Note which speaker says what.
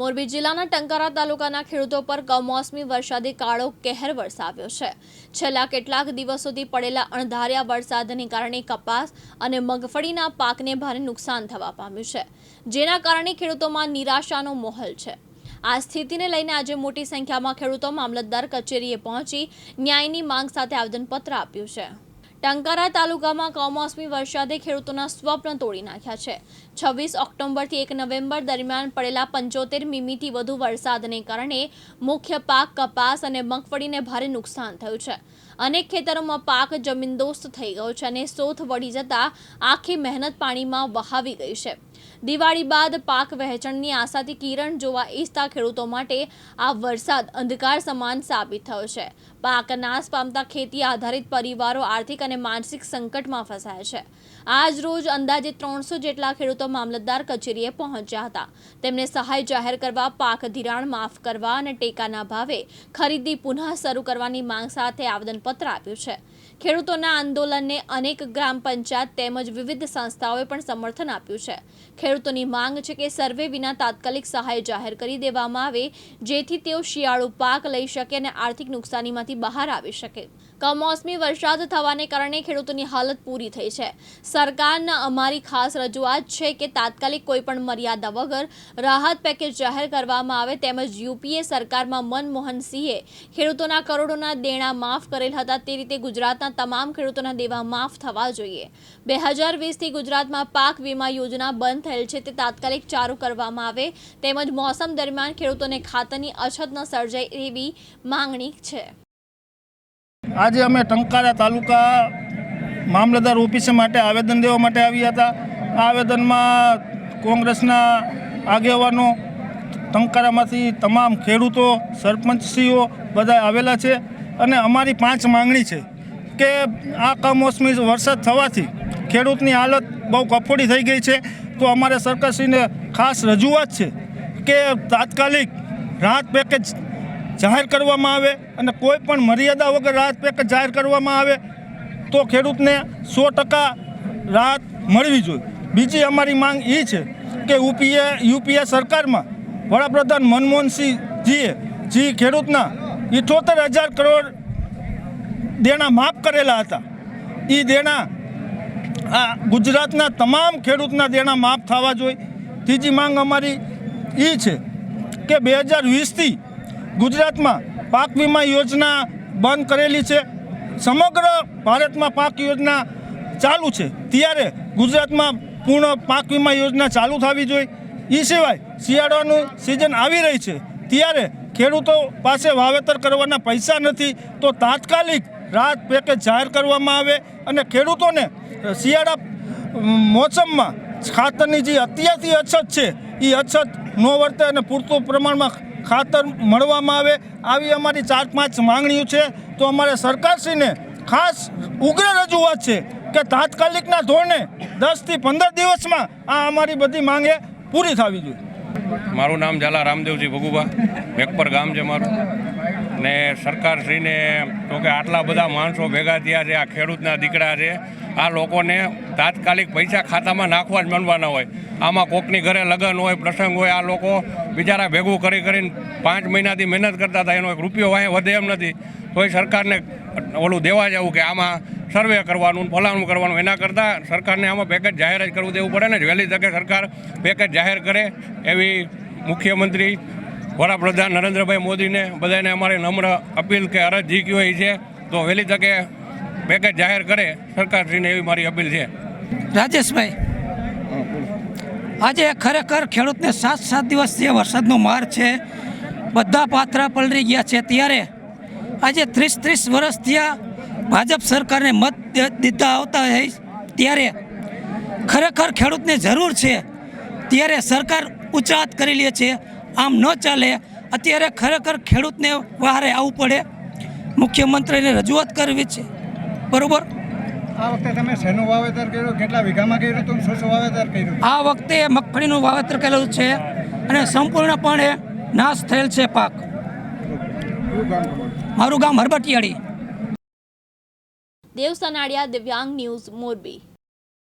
Speaker 1: મોરબી જિલ્લાના ટંકારા તાલુકાના ખેડૂતો પર કમોસમી વરસાદી કાળો કહેર વરસાવ્યો છે. છેલ્લા કેટલાક દિવસોથી પડેલા અણધાર્યા વરસાદને કારણે કપાસ અને મગફળીના પાકને ભારે નુકસાન થવા પામ્યું છે, જેના કારણે ખેડૂતોમાં નિરાશાનો માહોલ છે. આ સ્થિતિને લઈને આજે મોટી સંખ્યામાં ખેડૂતો મામલતદાર કચેરીએ પહોંચી ન્યાયની માંગ સાથે આવેદનપત્ર આપ્યું છે. ટંકારા તાલુકામાં કમોસમી વરસાદે ખેડૂતોના સ્વપ્ન તોડી નાખ્યા છે. છવ્વીસ ઓક્ટોબરથી એક નવેમ્બર દરમિયાન પડેલા પંચોતેર મીમીથી વધુ વરસાદને કારણે મુખ્ય પાક, કપાસ અને મગફળીને ભારે નુકસાન થયું છે. અનેક ખેતરોમાં પાક જમીનદોસ્ત થઈ ગયો છે અને સોથ વળી જતા આખી મહેનત પાણીમાં વહાવી ગઈ છે. દિવાળી બાદ પાક વહેંચણની આશાથી કિરણ જોવા ઈચ્છતા ખેડૂતો માટે આ વરસાદ અંધકાર સમાન સાબિત થયો છે. પાક નાશ પામતા ખેતી આધારિત પરિવારો આર્થિક અને માનસિક સંકટમાં ફસાયા છે. આજ રોજ અંદાજે ત્રણસો જેટલા ખેડૂતો મામલતદાર કચેરીએ પહોંચ્યા હતા. તેમને સહાય જાહેર કરવા, પાક ધિરાણ માફ કરવા અને ટેકાના ભાવે ખરીદી પુનઃ શરૂ કરવાની માંગ સાથે આવેદનપત્ર આપ્યું છે. ખેડૂતોના આંદોલનને અનેક ગ્રામ પંચાયત તેમજ વિવિધ સંસ્થાઓએ પણ સમર્થન આપ્યું છે. ખેડૂતોની માંગ છે કે સર્વે વિના તાત્કાલિક સહાય જાહેર કરી દેવામાં આવે, જેથી તેઓ શિયાળુ પાક લઈ શકે અને આર્થિક નુકસાનીમાંથી બહાર આવી શકે. કમોસમી વરસાદ થવાને કારણે ખેડૂતોની હાલત પૂરી થઈ છે. સરકારના અમારી ખાસ રજૂઆત છે કે તાત્કાલિક કોઈપણ મર્યાદા વગર રાહત પેકેજ જાહેર કરવામાં આવે તેમજ યુપીએ સરકારમાં મનમોહન સિંહે ખેડૂતોના કરોડોના દેણા માફ કરેલ હતા તે રીતે ગુજરાતના તમામ ખેડૂતોના દેવા માફ થવા જોઈએ. બે હજાર વીસથી ગુજરાતમાં પાક વીમા યોજના બંધ થયેલ છે તે તાત્કાલિક ચાલુ કરવામાં આવે તેમજ મોસમ દરમિયાન ખેડૂતોને ખાતરની અછત ન સર્જાય એવી માંગણી છે.
Speaker 2: આજે અમે ટંકારા તાલુકા મામલતદાર ઓફિસે માટે આવેદન દેવા માટે આવ્યા હતા. આ આવેદનમાં કોંગ્રેસના આગેવાનો, ટંકારામાંથી તમામ ખેડૂતો, સરપંચશ્રીઓ બધા આવેલા છે અને અમારી પાંચ માંગણી છે કે આ કમોસમી વરસાદ થવાથી ખેડૂતની હાલત બહુ કફોડી થઈ ગઈ છે. તો અમારે સરકારશ્રીને ખાસ રજૂઆત છે કે તાત્કાલિક રાહત પેકેજ જાહેર કરવામાં આવે અને કોઈ પણ મર્યાદા વગર રાહત પેકેજ જાહેર કરવામાં આવે, તો ખેડૂતને સો ટકા રાહત મળવી જોઈએ. બીજી અમારી માંગ એ છે કે યુપીએ યુપીએ સરકારમાં વડાપ્રધાન મનમોહનસિંહજીએ જે ખેડૂતના ઇઠોતેર હજાર કરોડ દેણા માફ કરેલા હતા એ દેણા આ ગુજરાતના તમામ ખેડૂતના દેણા માફ થવા જોઈએ. ત્રીજી માંગ અમારી એ છે કે બે હજાર વીસથી ગુજરાતમાં પાક વીમા યોજના બંધ કરેલી છે. સમગ્ર ભારતમાં પાક યોજના ચાલુ છે. ત્યારે ગુજરાતમાં પૂર્ણ પાક વીમા યોજના ચાલુ થવી જોઈએ. એ સિવાય શિયાળાનું સિઝન આવી રહી છે. ત્યારે ખેડૂતો પાસે વાવેતર કરવાના પૈસા નથી, તો તાત્કાલિક રાહત પેકેજ જાહેર કરવામાં આવે અને ખેડૂતોને શિયાળા મોસમમાં ખાતરની જે અત્યારથી અછત છે એ અછત ન વર્તે અને પૂરતું પ્રમાણમાં ખાતર મળવામાં આવે આવી અમારી ચાર પાંચ માંગણીઓ છે. તો અમારે સરકારશ્રીને ખાસ ઉગ્ર રજૂઆત છે કે તાત્કાલિકના ધોરણે દસથી પંદર દિવસમાં આ અમારી બધી માંગે પૂરી થવી જોઈએ.
Speaker 3: મારું નામ ઝાલા રામદેવજી ભગુભા મેકપર ગામ છે મારું. ને સરકારશ્રીને તો કે આટલા બધા માણસો ભેગા થયા છે, આ ખેડૂતના દીકરા છે, આ લોકોને તાત્કાલિક પૈસા ખાતામાં નાખવા જ માનવાના હોય. આમાં કોકની ઘરે લગ્ન હોય, પ્રસંગ હોય, આ લોકો બિચારા ભેગું કરી કરીને પાંચ મહિનાથી મહેનત કરતા હતા, એનો એક રૂપિયો વાંહે વધે એમ નથી. તોય સરકારને ઓલું દેવા જવું કે આમાં સર્વે કરવાનું ફલાણું કરવાનું, એના કરતાં સરકારને આમાં પેકેજ જાહેર જ કરવું દેવું પડે ને વહેલી તકે સરકાર પેકેજ જાહેર કરે એવી મુખ્યમંત્રી વડાપ્રધાન નરેન્દ્રભાઈ મોદીને બધાને અમારી નમ્ર અપીલ કે અરજ અરજી હોય છે. તો વહેલી તકે પેકેજ જાહેર કરે સરકારશ્રીને એવી મારી અપીલ છે.
Speaker 4: રાજેશભાઈ, આજે ખરેખર ખેડૂતને સાત સાત દિવસ જે વરસાદનો માર છે, બધા પાથરા પલળી ગયા છે. ત્યારે આજે ત્રીસ ત્રીસ વર્ષ થયા ભાજપ સરકારને મત દીધા આવતા હોય ત્યારે ખરેખર ખેડૂતને જરૂર છે. ત્યારે સરકાર ઉચ્ચાત કરી લે છે. આમ ન ચાલે અત્યારે ખરેખર ખેડૂતને વહારે આવવું પડે. મુખ્યમંત્રીને રજૂઆત કરવી છે. બરોબર?
Speaker 5: આ વખતે તમે શેનું વાવેતર કર્યું? કેટલા વીઘામાં કર્યું હતું? શું શું વાવેતર કર્યું
Speaker 4: આ વખતે મગફળીનું વાવેતર કરેલું છે અને સંપૂર્ણપણે નાશ થયેલ છે પાક. મારું ગામ હરબટિયાળી.
Speaker 1: દેવ સનાડિયા દિવ્યાંગ ન્યૂઝ મોરબી.